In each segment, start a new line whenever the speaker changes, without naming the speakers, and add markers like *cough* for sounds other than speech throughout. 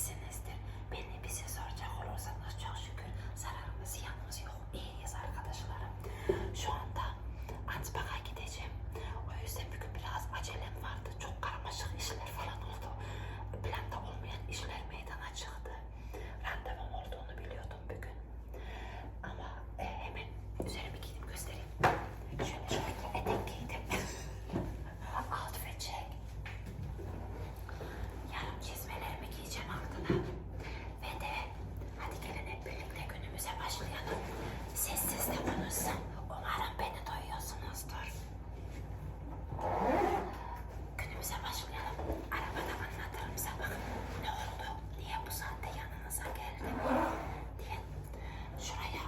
iyisinizdir. Beni bize soracak olursanız çok şükür zararımız yanımız yok. İyiyiz arkadaşlarım. Şu anda Ansbach'a gideceğim. O yüzden bugün biraz acelem vardı. Çok karmaşık işler falan oldu. Planda olmayan işler meydana çıktı. Randevum olduğunu biliyordum bugün. Ama e, hemen üzerime giydim göstereyim. Şöyle şortla etek giydim. Outfit check. Yarın çizmelerimi giyeceğim altına. Ve de hadi gelin hep birlikte günümüze başlayalım. Sessiz de konuşsam umarım beni duyuyorsunuzdur. Günümüze başlayalım. Arabada anlatırım sabah ne oldu, niye bu saatte yanınıza geldim diye. Şuraya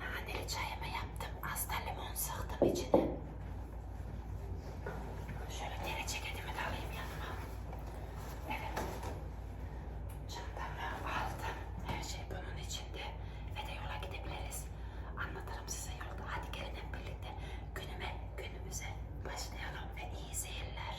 naneli çayımı yaptım. Az da limon sıktım içine. Şöyle deri ceketimi de alayım yanıma. Evet. Çantamı aldım. Her şey bunun içinde. Ve de yola gidebiliriz. Anlatırım size yolda. Hadi gelin hep birlikte günüme, günümüze başlayalım ve iyi seyirler.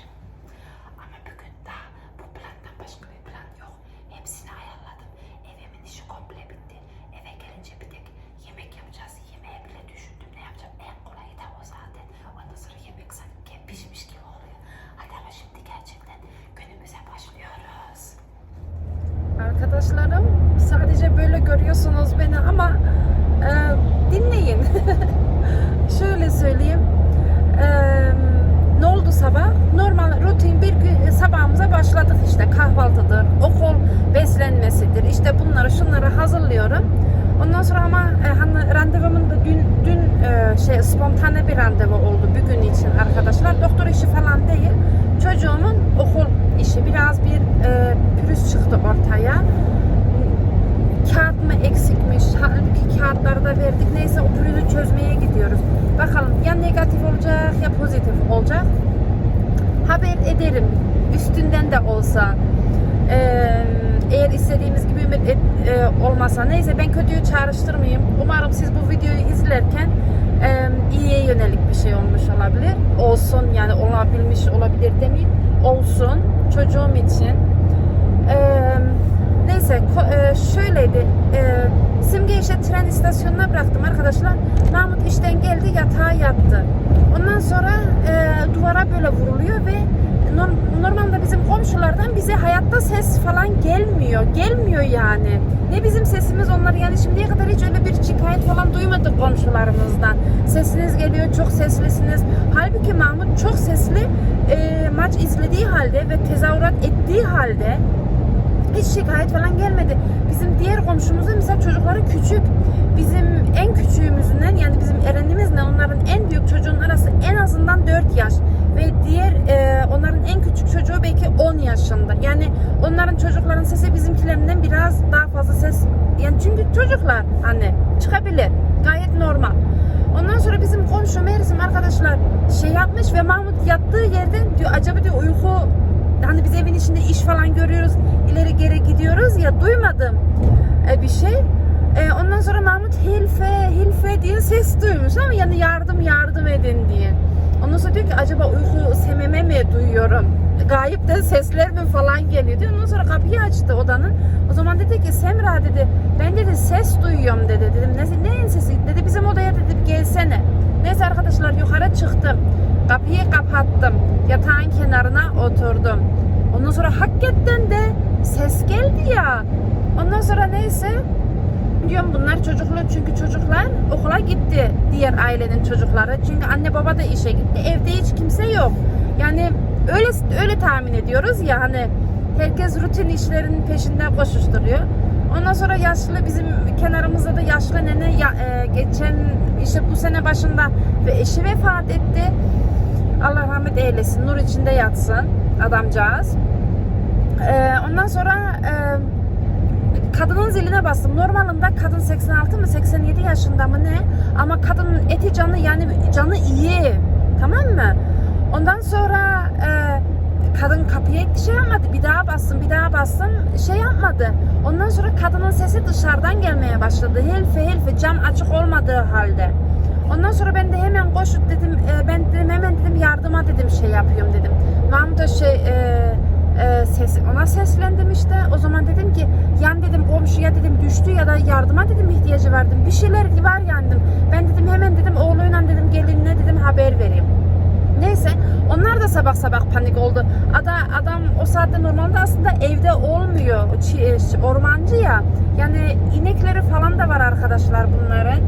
Ama bugün daha bu plandan başka bir plan yok. Hepsini ayarladım. Evimin işi komple bitti. Eve gelince bir tek yemek yapacağız. Yemeğe bile düşündüm. Ne yapacağım? En kolayı da o zaten. Ondan sonra yemek sanki pişmiş gibi oluyor. Hadi ama şimdi gerçekten günümüze başlıyoruz.
Arkadaşlarım sadece böyle görüyorsunuz beni ama e, dinleyin. *laughs* Şöyle söyleyeyim. E, ne oldu sabah? Normal rutin bir gün sabahımıza başladık işte kahvaltıdır, okul beslenmesidir. İşte bunları şunları hazırlıyorum. Ondan sonra ama e, hani randevumun da dün dün e, şey spontane bir randevu oldu bugün için arkadaşlar. Doktor işi falan değil. Çocuğumun okul işi biraz bir e, pürüz çıktı ortaya. Kağıt mı eksikmiş? Halbuki kağıtları da verdik. Neyse o pürüzü çözmeye gidiyoruz. Bakalım ya negatif olacak ya pozitif olacak. Haber ederim. Üstünden de olsa. Eğer istediğimiz gibi ümit et- e, olmasa neyse ben kötüyü çağrıştırmayayım. Umarım siz bu videoyu izlerken e, iyiye yönelik bir şey olmuş olabilir. Olsun yani olabilmiş olabilir demeyeyim. Olsun çocuğum için. Ee, neyse e, şöyleydi. E, Simge işte tren istasyonuna bıraktım arkadaşlar. Mahmut işten geldi yatağa yattı. Ondan sonra e, duvara böyle vuruluyor ve norm- normalde bizim komşulardan bize hayatta ses falan gelmiyor. Gelmiyor yani. Ne bizim sesimiz onlar yani şimdiye kadar hiç öyle bir şikayet falan duymadık komşularımızdan. Sesiniz geliyor çok seslisiniz. Halbuki Mahmut çok sesli e, maç izlediği halde ve tezahürat ettiği halde hiç şikayet falan gelmedi. Bizim diğer komşumuzun mesela çocukları küçük. Bizim en küçüğümüzden yani bizim Eren'imizle onların en büyük çocuğun arası en azından 4 yaş. Ve diğer e, onların en küçük çocuğu belki 10 yaşında. Yani onların çocukların sesi bizimkilerinden biraz daha fazla ses. Yani çünkü çocuklar hani çıkabilir. Gayet normal. Ondan sonra bizim komşu Merizim arkadaşlar şey yapmış ve Mahmut yattığı yerden diyor acaba diyor uyku hani biz evin içinde iş falan görüyoruz ileri geri gidiyoruz ya duymadım e, bir şey. E, ondan sonra Mahmut Hilfe Hilfe diye ses duymuş ama yani yardım yardım edin diye. Ondan sonra diyor ki acaba uyku sememe mi duyuyorum? Gayip de sesler mi falan geliyor diyor. Ondan sonra kapıyı açtı odanın. O zaman dedi ki Semra dedi ben dedi ses duyuyorum dedi. Dedim ne, neyin sesi? Dedi bizim odaya dedi gelsene. Neyse arkadaşlar yukarı çıktım. Kapıyı kapattım. Yatağın kenarına oturdum. Ondan sonra hakikaten de ses geldi ya. Ondan sonra neyse diyorum bunlar çocuklu çünkü çocuklar okula gitti diğer ailenin çocukları çünkü anne baba da işe gitti evde hiç kimse yok yani öyle öyle tahmin ediyoruz ya hani herkes rutin işlerinin peşinden koşuşturuyor ondan sonra yaşlı bizim kenarımızda da yaşlı nene ya- e, geçen işte bu sene başında ve eşi vefat etti Allah rahmet eylesin nur içinde yatsın adamcağız Ee, ondan sonra e, kadının ziline bastım. Normalinde kadın 86 mı 87 yaşında mı ne? Ama kadının eti canı yani canı iyi. Tamam mı? Ondan sonra e, kadın kapıya şey yapmadı. Bir daha bastım, bir daha bastım. Şey yapmadı. Ondan sonra kadının sesi dışarıdan gelmeye başladı. Helfe helfe cam açık olmadığı halde. Ondan sonra ben de hemen koşup dedim e, ben dedim hemen dedim yardıma dedim şey yapıyorum dedim. Mahmut da şey e, e, ses, ona seslendim işte. O zaman dedim ki yan dedim komşuya dedim düştü ya da yardıma dedim ihtiyacı verdim. Bir şeyler var yandım. Ben dedim hemen dedim oğluyla dedim gelinine dedim haber vereyim. Neyse onlar da sabah sabah panik oldu. Ada, adam o saatte normalde aslında evde olmuyor. Çi- ormancı ya. Yani inekleri falan da var arkadaşlar bunların.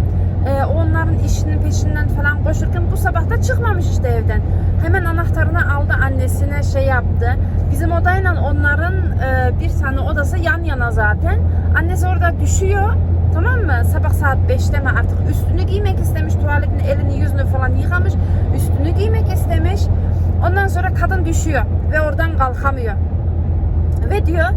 Ee, onların işinin peşinden falan koşurken bu sabah da çıkmamış işte evden. Hemen anahtarını aldı annesine şey yaptı. Bizim odayla onların e, bir tane odası yan yana zaten. Annesi orada düşüyor. Tamam mı? Sabah saat 5'te mi artık üstünü giymek istemiş. Tuvaletin elini yüzünü falan yıkamış. Üstünü giymek istemiş. Ondan sonra kadın düşüyor ve oradan kalkamıyor. Ve diyor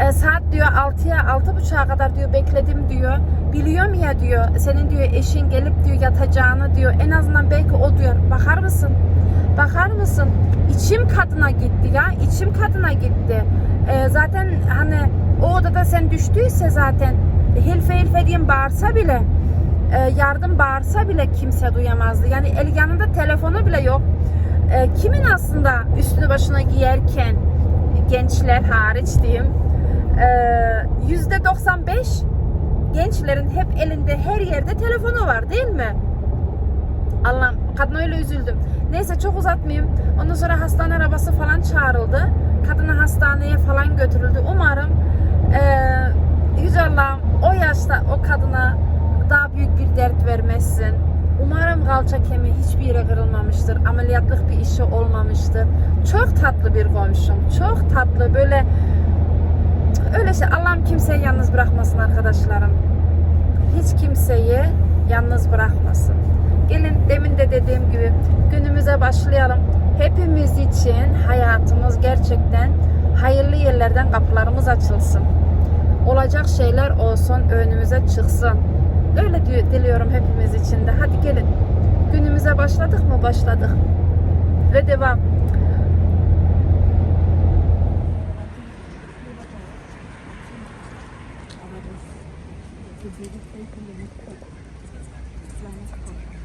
e, saat diyor 6'ya 6.30'a kadar diyor bekledim diyor. Biliyorum ya diyor senin diyor eşin gelip diyor yatacağını diyor. En azından belki o diyor. Bakar mısın? Bakar mısın? İçim kadına gitti ya. içim kadına gitti. E, zaten hani o odada sen düştüyse zaten hilfe hilfe diyeyim bağırsa bile e, yardım bağırsa bile kimse duyamazdı. Yani el yanında telefonu bile yok. E, kimin aslında üstünü başına giyerken gençler hariç diyeyim e, yüzde 95 gençlerin hep elinde her yerde telefonu var değil mi? Allah'ım kadına öyle üzüldüm. Neyse çok uzatmayayım. Ondan sonra hastane arabası falan çağrıldı. Kadına hastaneye falan götürüldü. Umarım eee Yüce Allah'ım o yaşta o kadına daha büyük bir dert vermezsin. Umarım kalça kemiği hiçbir yere kırılmamıştır. Ameliyatlık bir işi olmamıştır. Çok tatlı bir komşum. Çok tatlı böyle öyle şey. Allah'ım kimseyi yalnız bırakmasın arkadaşlarım. Hiç kimseyi yalnız bırakmasın. Gelin demin de dediğim gibi günümüze başlayalım. Hepimiz için hayatımız gerçekten hayırlı yerlerden kapılarımız açılsın. Olacak şeyler olsun, önümüze çıksın. Öyle di- diliyorum hepimiz için de. Hadi gelin. Günümüze başladık mı? Başladık. Ve devam. Gebirge fällt in den Mittelpunkt.
Das war nicht.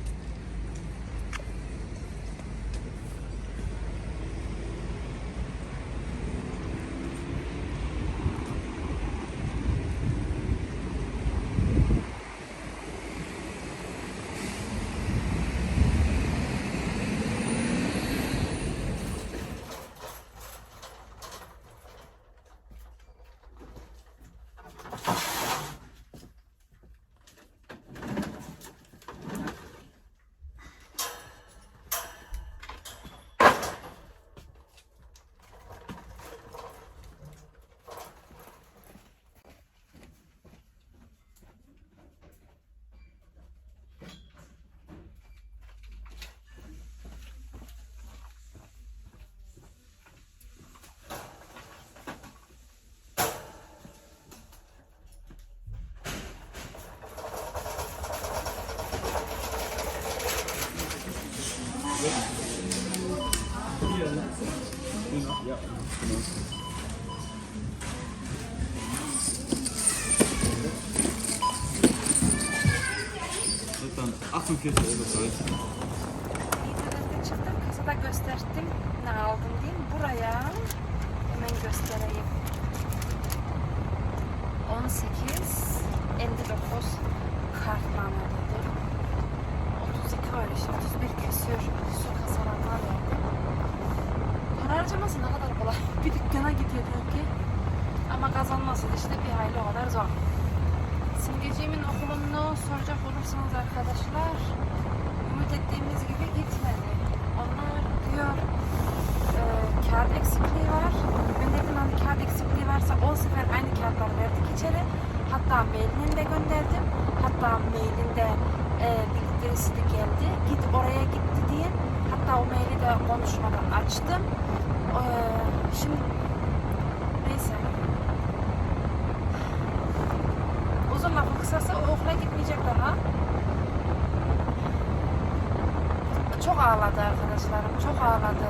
48 Euro Preis.
İnternette çıktım, kasada gösterdim. Ne aldım diyeyim. Buraya hemen göstereyim. 18 59 kartnamededir. 32 var işte. 31 kesiyor. Su kasaranlar verdi. Para harcaması ne kadar kolay. Bir dükkana gidiyor ki. Ama kazanması işte bir hayli o kadar zor. Simgeciğimin okulunu soracak olursanız arkadaşlar ümit ettiğimiz gibi gitmedi. Onlar diyor e, kağıt eksikliği var. Ben dedim hani kağıt eksikliği varsa 10 sefer aynı kağıtları verdik içeri. Hatta mailini de gönderdim. Hatta mailinde e, birisi de geldi. Git oraya gitti diye. Hatta o maili de konuşmadan açtım. E, şimdi neyse. Uzun lafın kısası o okula gitmeyecek daha. Çok ağladı arkadaşlarım, çok ağladı.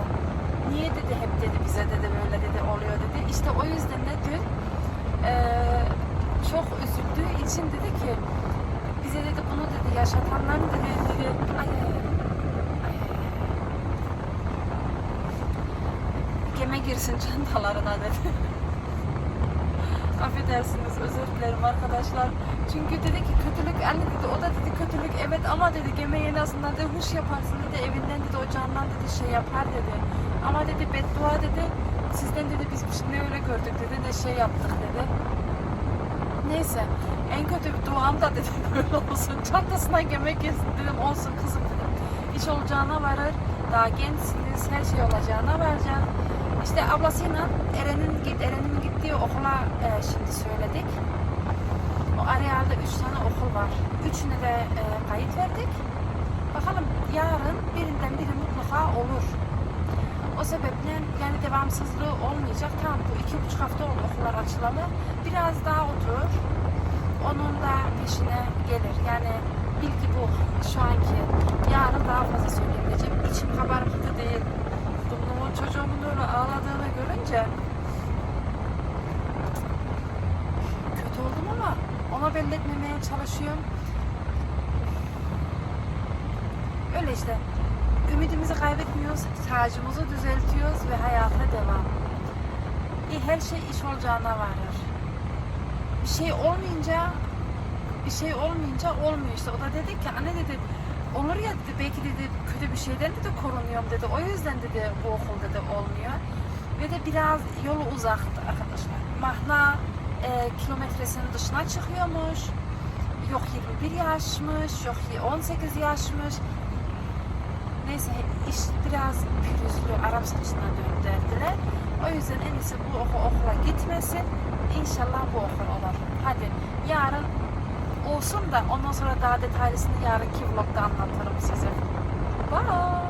Niye dedi hep dedi bize dedi böyle dedi oluyor dedi. İşte o yüzden de dün eee, çok üzüldüğü için dedi ki bize dedi bunu dedi yaşatanların dedi, dedi ay, girsin çantalarına dedi. *laughs* Affedersiniz özür dilerim arkadaşlar. Çünkü dedi ki kötülük anne dedi o da dedi kötülük evet ama dedi gemi en azından dedi huş yaparsın dedi evinden dedi ocağından dedi şey yapar dedi. Ama dedi beddua dedi sizden dedi biz bir şey öyle gördük dedi ne şey yaptık dedi. Neyse en kötü bir duam da dedim *laughs* böyle olsun. Çantasına yemek yesin dedim olsun kızım dedim. İş olacağına varır. Daha gençsiniz her şey olacağına varacak. İşte ablasıyla Eren'in git Eren'in gittiği okula e, şimdi söyledik. O arealde üç tane okul var. Üçüne de e, kayıt verdik. Bakalım yarın birinden biri mutlaka olur. O sebeple yani devamsızlığı olmayacak. Tamam bu iki buçuk hafta oldu okullar açılalı. Biraz daha otur. Onun da peşine gelir. Yani bilgi bu şu anki. Yarın daha fazla söyleyebileceğim. İçim kabarıktı değil. Çocuğumun öyle ağladığını görünce kötü oldum ama ona belli etmemeye çalışıyorum. Öyle işte. Ümidimizi kaybetmiyoruz, tacımızı düzeltiyoruz ve hayata devam. İyi, her şey iş olacağına varır. Bir şey olmayınca bir şey olmayınca olmuyor işte. O da dedi ki anne dedi olur ya dedi belki dedi kötü bir şeyden dedi korunuyorum dedi. O yüzden dedi bu okul dedi olmuyor. Ve de biraz yolu uzaktı arkadaşlar. Mahna e, kilometresinin dışına çıkıyormuş. Yok 21 yaşmış, yok 18 yaşmış. Neyse iş biraz pürüzlü Arap saçına döndürdüler. O yüzden en iyisi bu oku, okula gitmesin. İnşallah bu okul olur. Hadi yarın olsun da ondan sonra daha detaylısını yarınki vlogda anlatırım size. Bye.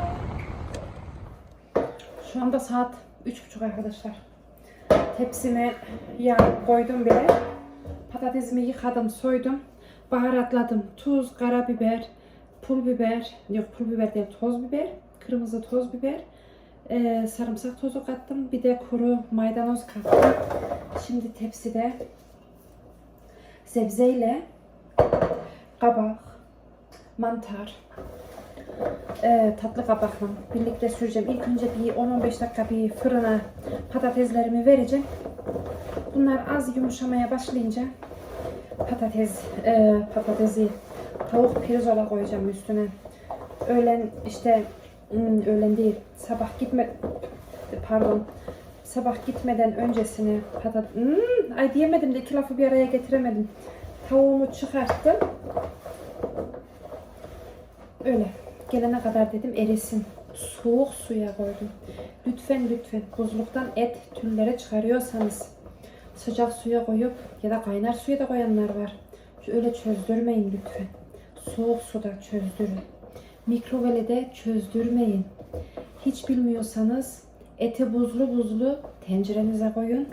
Şu anda saat üç buçuk arkadaşlar. Tepsime yağ koydum bile. Patatesimi yıkadım, soydum. Baharatladım. Tuz, karabiber, pul biber, yok pul biber değil toz biber, kırmızı toz biber, ee, sarımsak tozu kattım. Bir de kuru maydanoz kattım. Şimdi tepside sebzeyle kabak, mantar, ee, tatlı kabakla birlikte süreceğim. İlk önce bir 10-15 dakika bir fırına patateslerimi vereceğim. Bunlar az yumuşamaya başlayınca patates e, patatesi tavuk pirzola koyacağım üstüne. Öğlen işte hmm, öğlen değil sabah gitme pardon sabah gitmeden öncesine patat hmm, ay diyemedim de iki lafı bir araya getiremedim. Tavuğumu çıkarttım. Öyle gelene kadar dedim erisin. Soğuk suya koydum. Lütfen lütfen buzluktan et türleri çıkarıyorsanız sıcak suya koyup ya da kaynar suya da koyanlar var. Öyle çözdürmeyin lütfen. Soğuk suda çözdürün. Mikrovalede çözdürmeyin. Hiç bilmiyorsanız eti buzlu buzlu tencerenize koyun.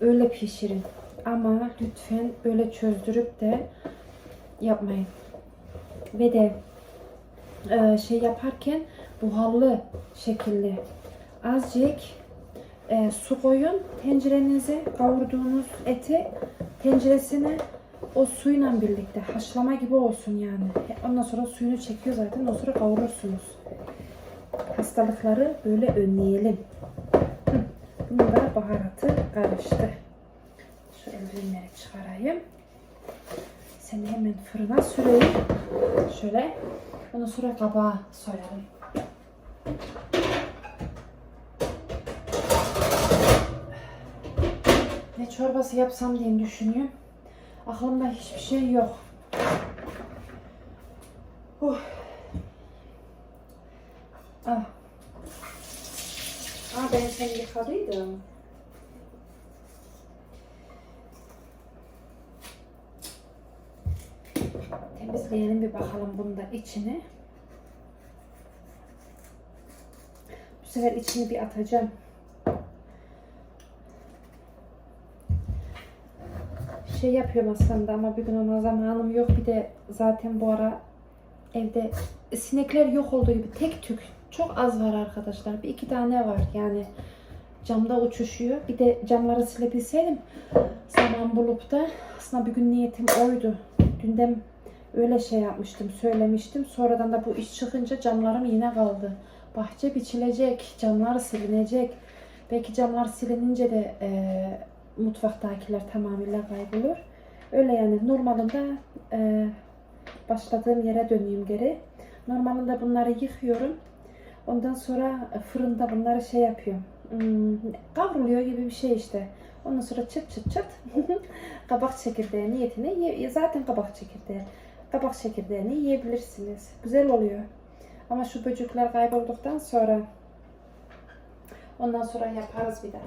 Öyle pişirin. Ama lütfen böyle çözdürüp de yapmayın. Ve de e, şey yaparken buharlı şekilde azıcık e, su koyun tencerenize kavurduğunuz eti tenceresine o suyla birlikte haşlama gibi olsun yani. Ondan sonra suyunu çekiyor zaten. Ondan sonra kavurursunuz. Hastalıkları böyle önleyelim. Bunun da baharatı karıştı. Şu ürünleri çıkarayım. Seni hemen fırına süreyim. Şöyle. Ondan sonra kabağa soyalım. Ne çorbası yapsam diye düşünüyorum. Aklımda hiçbir şey yok. Uh. Ah. Aa ben seni yıkadıydım. Temizleyelim bir bakalım bunu da içine. Bu sefer içini bir atacağım. şey yapıyorum aslında ama bir gün ona zamanım yok. Bir de zaten bu ara evde sinekler yok olduğu gibi tek tük çok az var arkadaşlar. Bir iki tane var yani camda uçuşuyor. Bir de camları silebilseydim zaman bulup da aslında bir gün niyetim oydu. Dünden öyle şey yapmıştım, söylemiştim. Sonradan da bu iş çıkınca camlarım yine kaldı. Bahçe biçilecek, camlar silinecek. Belki camlar silinince de e, mutfaktakiler tamamıyla kaybolur. Öyle yani normalinde e, başladığım yere döneyim geri. Normalinde bunları yıkıyorum. Ondan sonra fırında bunları şey yapıyorum. Hmm, kavruluyor gibi bir şey işte. Ondan sonra çıt çıt çıt *laughs* kabak çekirdeği niyetine ye- zaten kabak çekirdeği. Kabak çekirdeğini yiyebilirsiniz. Güzel oluyor. Ama şu böcekler kaybolduktan sonra ondan sonra yaparız bir daha.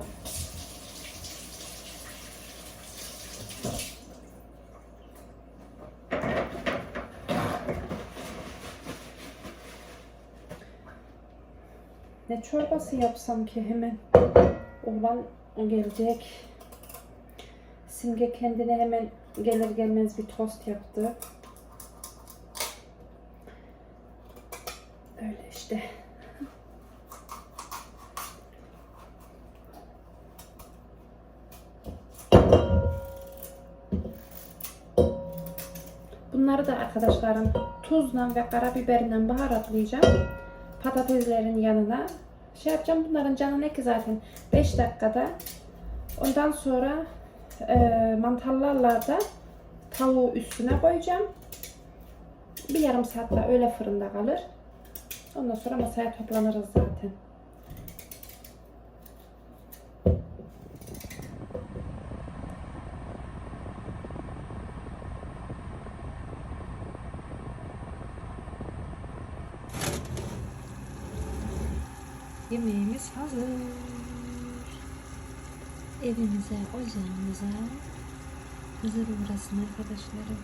Ne çorbası yapsam ki hemen oğlan gelecek. Simge kendine hemen gelir gelmez bir tost yaptı. Öyle işte. Bunları da arkadaşlarım tuzla ve karabiberle baharatlayacağım. Patateslerin yanına şey yapacağım. Bunların canı ne ki zaten 5 dakikada. Ondan sonra e, mantarlarla da tavuğu üstüne koyacağım. Bir yarım saat daha öyle fırında kalır. Ondan sonra masaya toplanırız zaten.
Yemeğimiz hazır. Evimize, ocağımıza hazır uğrasın arkadaşlarım.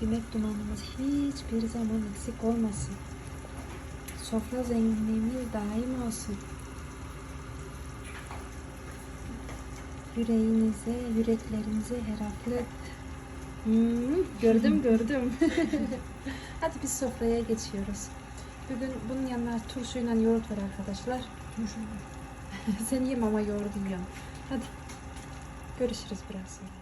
Yemek dumanımız hiçbir zaman eksik olmasın. Sofra zenginliğimiz daim olsun. Yüreğinize, yüreklerinize Heraklit. Hmm, gördüm gördüm. *laughs* Hadi biz sofraya geçiyoruz. Bugün bunun yanına turşuyla yoğurt var arkadaşlar. Turşu *laughs* Sen yeme ama yoğurdu yiyorum. Hadi. Görüşürüz biraz sonra.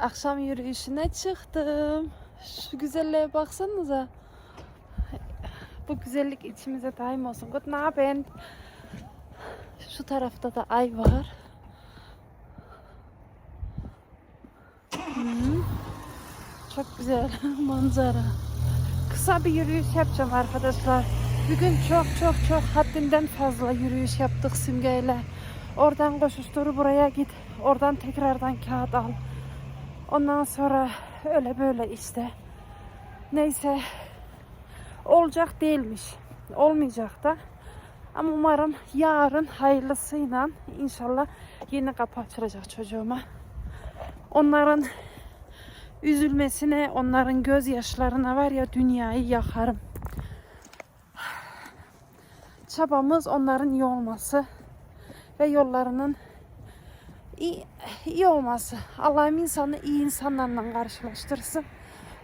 Akşam yürüyüşüne çıktım. Şu güzelliğe baksanıza. Bu güzellik içimize daim olsun. Guten Abend. Şu tarafta da ay var. Hı. Çok güzel *laughs* manzara. Kısa bir yürüyüş yapacağım arkadaşlar. Bugün çok çok çok haddinden fazla yürüyüş yaptık simgeyle. Oradan koşuştur buraya git. Oradan tekrardan kağıt al. Ondan sonra öyle böyle işte. Neyse olacak değilmiş. Olmayacak da. Ama umarım yarın hayırlısıyla inşallah yeni kapı açılacak çocuğuma. Onların üzülmesine, onların gözyaşlarına var ya dünyayı yakarım. Çabamız onların iyi olması ve yollarının iyi, iyi olması. Allah'ım insanı iyi insanlarla karşılaştırsın.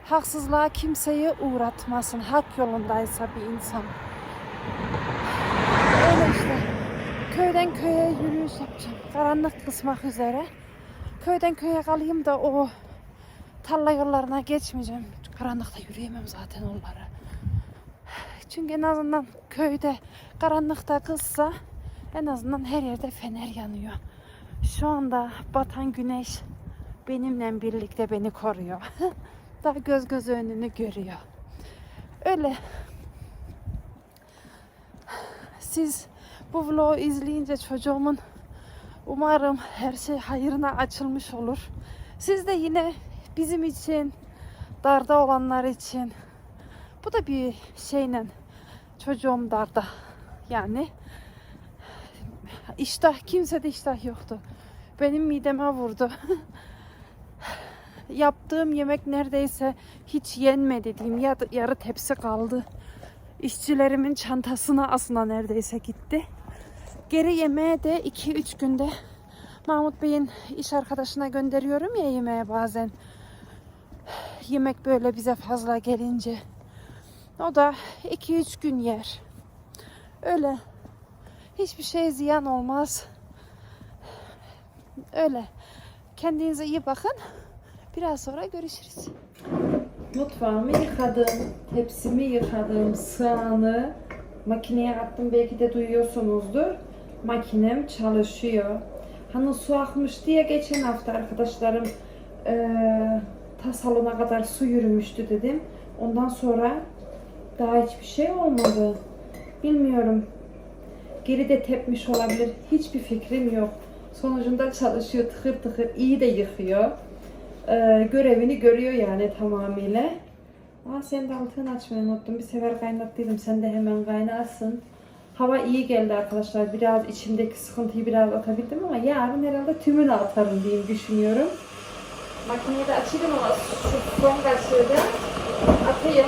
Haksızlığa kimseyi uğratmasın. Hak yolundaysa bir insan. Öyle işte. Köyden köye yürüyüş yapacağım. Karanlık kısmak üzere. Köyden köye kalayım da o tarla yollarına geçmeyeceğim. Karanlıkta yürüyemem zaten onları. Çünkü en azından köyde karanlıkta kızsa en azından her yerde fener yanıyor. Şu anda batan güneş benimle birlikte beni koruyor. *laughs* Daha göz göz önünü görüyor. Öyle. Siz bu vlogu izleyince çocuğumun umarım her şey hayırına açılmış olur. Siz de yine bizim için, darda olanlar için bu da bir şeyle çocuğum darda. Yani iştah kimsede iştah yoktu. Benim mideme vurdu. *laughs* Yaptığım yemek neredeyse hiç yenmedi diyeyim. Ya, yarı tepsi kaldı. İşçilerimin çantasına aslında neredeyse gitti. Geri yemeğe de 2-3 günde Mahmut Bey'in iş arkadaşına gönderiyorum ya yemeğe bazen. Yemek böyle bize fazla gelince. O da 2-3 gün yer. Öyle. Hiçbir şey ziyan olmaz. Öyle. Kendinize iyi bakın. Biraz sonra görüşürüz. Mutfağımı yıkadım. Tepsimi yıkadım. Sığanı makineye attım. Belki de duyuyorsunuzdur. Makinem çalışıyor. Hani su akmış diye geçen hafta arkadaşlarım eee ta salona kadar su yürümüştü dedim. Ondan sonra daha hiçbir şey olmadı. Bilmiyorum. Geri de tepmiş olabilir. Hiçbir fikrim yok. Sonucunda çalışıyor tıkır tıkır. iyi de yıkıyor. Ee, görevini görüyor yani tamamıyla. Aa sen de altını açmayı unuttun. Bir sefer kaynattıydım. Sen de hemen kaynarsın. Hava iyi geldi arkadaşlar. Biraz içimdeki sıkıntıyı biraz atabildim ama yarın herhalde tümünü atarım diye düşünüyorum. Makineyi de açayım ama şu son kaşığı atayım.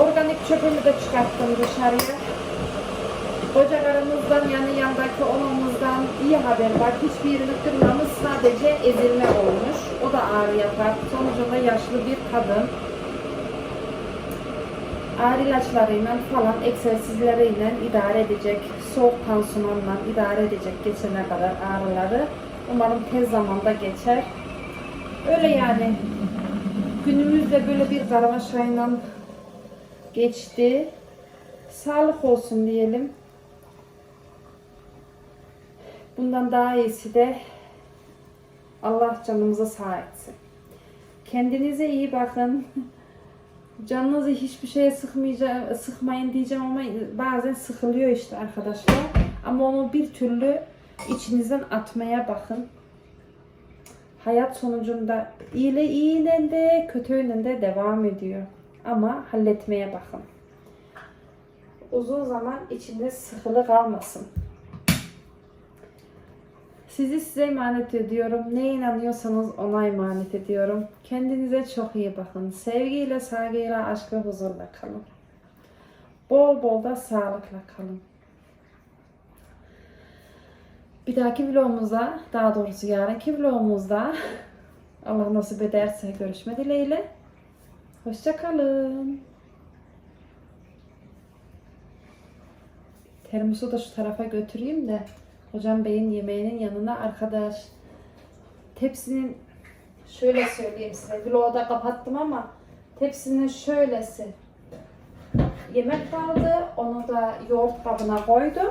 Organik çöpümü de çıkarttım dışarıya. Ocaklarımızdan yani yandaki onumuzdan iyi haber var. Hiçbir yerini kırmamış sadece ezilme olmuş. O da ağrı yapar. Sonucunda yaşlı bir kadın ağrı ilaçlarıyla falan egzersizleriyle idare edecek. Soğuk pansumanla idare edecek geçene kadar ağrıları. Umarım tez zamanda geçer. Öyle yani. Günümüz de böyle bir karmaşayla geçti. Sağlık olsun diyelim. Bundan daha iyisi de Allah canımıza sağ etsin. Kendinize iyi bakın. *laughs* Canınızı hiçbir şeye sıkmayacağım, sıkmayın diyeceğim ama bazen sıkılıyor işte arkadaşlar. Ama onu bir türlü içinizden atmaya bakın. Hayat sonucunda iyiyle iyiyle de kötüyle de devam ediyor. Ama halletmeye bakın. Uzun zaman içinde sıkılı kalmasın. Sizi size emanet ediyorum. Neye inanıyorsanız ona emanet ediyorum. Kendinize çok iyi bakın. Sevgiyle, saygıyla, aşk ve huzurla kalın. Bol bol da sağlıkla kalın. Bir dahaki vlogumuzda, daha doğrusu yarınki vlogumuzda Allah nasip ederse görüşme dileğiyle. Hoşçakalın. Termosu da şu tarafa götüreyim de Hocam Bey'in yemeğinin yanına arkadaş. Tepsinin şöyle söyleyeyim size vlogu da kapattım ama tepsinin şöylesi. Yemek kaldı onu da yoğurt kabına koydum.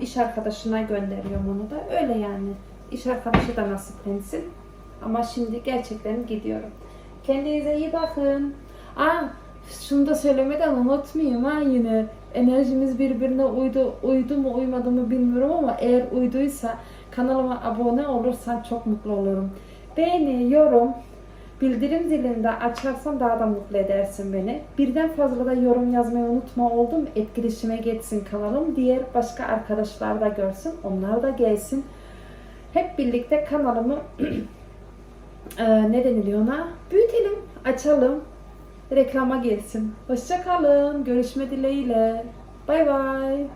İş arkadaşına gönderiyorum onu da. Öyle yani. İş arkadaşı da nasiplensin. Ama şimdi gerçekten gidiyorum. Kendinize iyi bakın. Aa, şunu da söylemeden unutmayayım ha yine enerjimiz birbirine uydu, uydu mu uymadı mı bilmiyorum ama eğer uyduysa kanalıma abone olursan çok mutlu olurum. Beğeni, yorum, bildirim zilini de açarsan daha da mutlu edersin beni. Birden fazla da yorum yazmayı unutma oldum. Etkileşime geçsin kanalım. Diğer başka arkadaşlar da görsün. Onlar da gelsin. Hep birlikte kanalımı *clears throat* eee, ne deniliyor ona? Büyütelim, açalım reklama gelsin. Hoşça kalın. Görüşme dileğiyle. Bay bay.